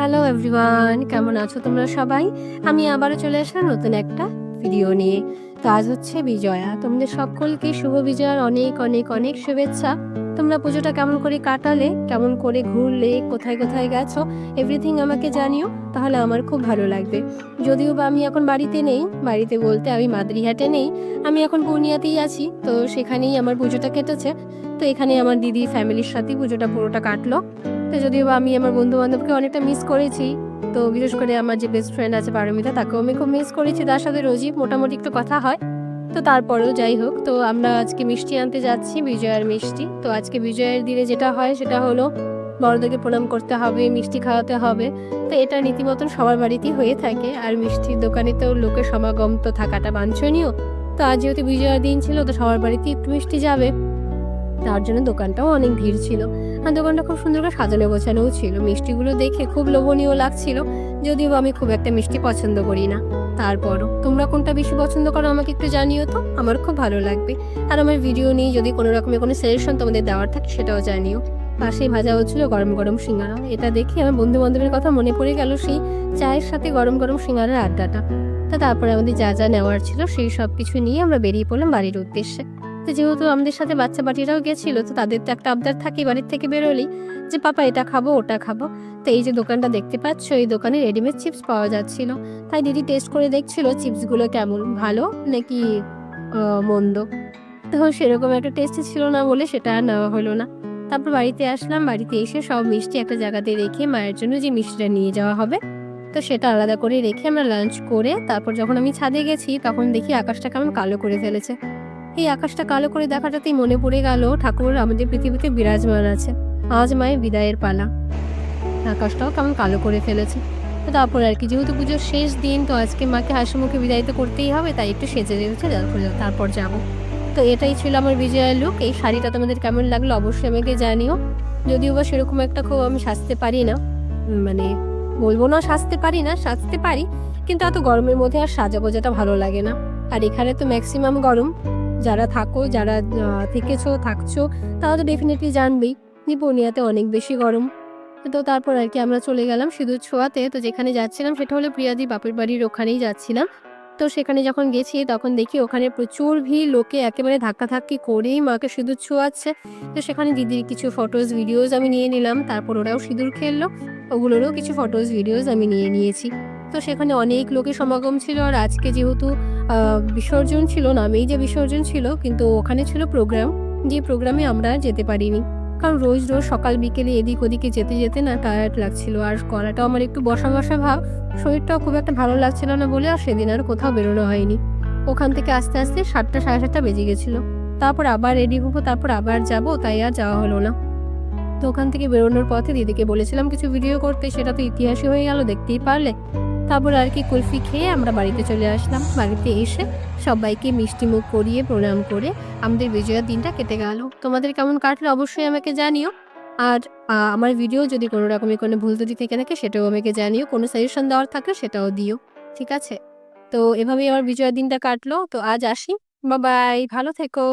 Hello everyone কেমন আছো তোমরা সবাই? আমি আবারও চলে আসলাম নতুন একটা ভিডিও নিয়ে। তো আজ হচ্ছে বিজয়া। তোমাদের সকলকে শুভ বিজয়ার অনেক অনেক অনেক শুভেচ্ছা। তোমরা পুজোটা কেমন করে কাটালে, কেমন করে ঘুরলে, কোথায় কোথায় গেছো এভরিথিং আমাকে জানিও, তাহলে আমার খুব ভালো লাগবে। যদিও বা আমি এখন বাড়িতে নেই, বাড়িতে বলতে আমি মাদ্রিহাটে নেই, আমি এখন পূর্ণিয়াতেই আছি, তো সেখানেই আমার পুজোটা কেটেছে। তো এখানে আমার দিদি ফ্যামিলির সাথেই পুজোটা পুরোটা কাটলো। তো যদিও আমি আমার বন্ধু বান্ধবকে অনেকটা মিস করেছি, তো বিশেষ করে আমার যে বেস্ট ফ্রেন্ড আছে পারমিতা, তাকেও আমি খুব মিস করেছি। তার সাথে রোজই মোটামুটি একটু কথা হয়। তো তারপরেও যাই হোক, তো আমরা আজকে মিষ্টি আনতে যাচ্ছি বিজয়ার মিষ্টি। তো আজকে বিজয়ের দিনে যেটা হয়, সেটা হলো বড়দেরকে প্রণাম করতে হবে, মিষ্টি খাওয়াতে হবে। তো এটা রীতিমতন সবার বাড়িতেই হয়ে থাকে। আর মিষ্টির দোকানে তো লোকের সমাগম তো থাকাটা বাঞ্ছনীয়। তো আজ যেহেতু বিজয়ার দিন ছিল, তো সবার বাড়িতে একটু মিষ্টি যাবে। তার জন্য দোকানটাও অনেক ভিড় ছিল। আর দোকানটা খুব সুন্দর করে সাজানো গোছানোও ছিল। মিষ্টিগুলো দেখে খুব লোভনীয় লাগছিল, যদিও আমি খুব একটা মিষ্টি পছন্দ করি না। তারপরও, তোমরা কোনটা বেশি পছন্দ করো আমাকে একটু জানিও তো? আমার খুব ভালো লাগবে। আর আমার ভিডিও নিয়ে যদি কোনো রকমের কোনো সাজেশন তোমাদের দেওয়ার থাকে সেটাও জানিও। পাশেই ভাজা হচ্ছিল গরম গরম সিঙ্গারা। এটা দেখে আমার বন্ধু বান্ধবের কথা মনে পড়ে গেল সেই চায়ের সাথে গরম গরম সিঙ্গারার আড্ডাটা। তো তারপরে আমাদের যা যা নেওয়ার ছিল সেই সব কিছু নিয়ে আমরা বেরিয়ে পড়লাম বাড়ির উদ্দেশ্যে। তো যেহেতু আমাদের সাথে বাচ্চা বাটিরাও গেছিল, তো তাদের তো একটা আবদার থাকে বাড়ির থেকে বেরোলেই যে, পাপা, এটা খাব, ওটা খাব। তো এই যে, দোকানটা দেখতে পাচ্ছ, এই দোকানে রেডিমেড চিপস পাওয়া যাচ্ছিল। তাই দিদি টেস্ট করে দেখছিল চিপসগুলো কেমন, ভালো নাকি মন্দ? তো সেরকম একটা টেস্টি ছিল না বলে সেটা আর নেওয়া হলো না। তারপর বাড়িতে আসলাম, বাড়িতে এসে সব মিষ্টি একটা জায়গাতে রেখে মায়ের জন্য যে, মিষ্টিটা নিয়ে যাওয়া হবে, তো সেটা আলাদা করে রেখে আমরা লাঞ্চ করে, তারপর যখন আমি ছাদে গেছি, তখন দেখি আকাশটা কেমন কালো করে ফেলেছে। এই আকাশটা কালো করে দেখাটাতেই মনে পড়ে গেল ঠাকুর আমাদের পৃথিবীতে বিরাজমান আছে। আজ মায়ের বিদায়ের পালা। আকাশটাও কেমন কালো করে ফেলেছে। তো তারপর আর কি, যেহেতু পুজোর শেষ দিন, তো আজকে মাকে হাসি মুখে বিদায় তো করতেই হবে, তাই একটু সেজে তারপর তারপর যাব। তো এটাই ছিল আমার বিজয়ের লুক এই শাড়িটা তোমাদের কেমন লাগল অবশ্যই আমাকে জানিও। যদিও বা সেরকম একটা খুব আমি সাজতে পারি না। মানে বলব না সাজতে পারি না, সাজতে পারি, কিন্তু এত গরমের মধ্যে আর সাজাবো যেটা ভালো লাগে না। আর এখানে তো ম্যাক্সিমাম গরম। যারা থাকো, যারা থেকেছো, থাকছো, তারা তো ডেফিনেটলি জানবেই যে পূর্ণিয়াতে অনেক বেশি গরম। তো তারপর আর কি আমরা চলে গেলাম সিঁদুর ছোঁয়াতে। তো যেখানে যাচ্ছিলাম সেটা হলো প্রিয়াদি বাপের বাড়ির ওখানেই যাচ্ছিলাম। তো সেখানে যখন গেছি তখন দেখি ওখানে প্রচুর ভিড়, লোকে একেবারে ধাক্কাধাক্কি করেই মাকে সিঁদুর ছোঁয়াচ্ছে। তো সেখানে দিদির কিছু ফটোজ ভিডিওস আমি নিয়ে নিলাম। তারপর ওরাও সিঁদুর খেললো। ওগুলোরও কিছু ফটোজ ভিডিওজ আমি নিয়ে নিয়েছি। তো সেখানে অনেক লোকের সমাগম ছিল আর আজকে যেহেতু বিসর্জন ছিল না নামেই যে বিসর্জন ছিল, কিন্তু ওখানে ছিল প্রোগ্রাম যে প্রোগ্রামে আমরা যেতে পারিনি। কারণ রোজ রোজ সকাল বিকেলে এদিক ওদিকে যেতে যেতে না টায়ার্ড লাগছিল আর গলাটাও আমার একটু বসা বসা ভাব, শরীরটাও খুব একটা ভালো লাগছিল না বলে আর সেদিন আর কোথাও বেরোনো হয়নি। ওখান থেকে আস্তে আস্তে সাতটা সাড়ে সাতটা বেজে গেছিল। তারপর আবার রেডি হব, তারপর আবার যাব, তাই আর যাওয়া হলো না। তো ওখান থেকে বেরোনোর পথে দিদিকে বলেছিলাম কিছু ভিডিও করতে, সেটা তো ইতিহাসই হয়ে গেল, দেখতেই পারলে। তারপর আর কি কুলফি খেয়ে আমরা বাড়িতে চলে আসলাম। বাড়িতে এসে সবাইকে মিষ্টি মুখ করিয়ে, প্রণাম করে আমাদের বিজয়ার দিনটা কেটে গেল। তোমাদের কেমন কাটলো অবশ্যই আমাকে জানিও। আর আমার ভিডিও যদি কোনো রকমের কোনো ভুল ত্রুটি থেকে থাকে সেটাও আমাকে জানিও। কোনো সাজেশন দেওয়ার থাকলে সেটাও দিও। ঠিক আছে? তো এভাবেই আমার বিজয়ার দিনটা কাটলো। তো আজ আসি। বাবাই ভালো থেকো।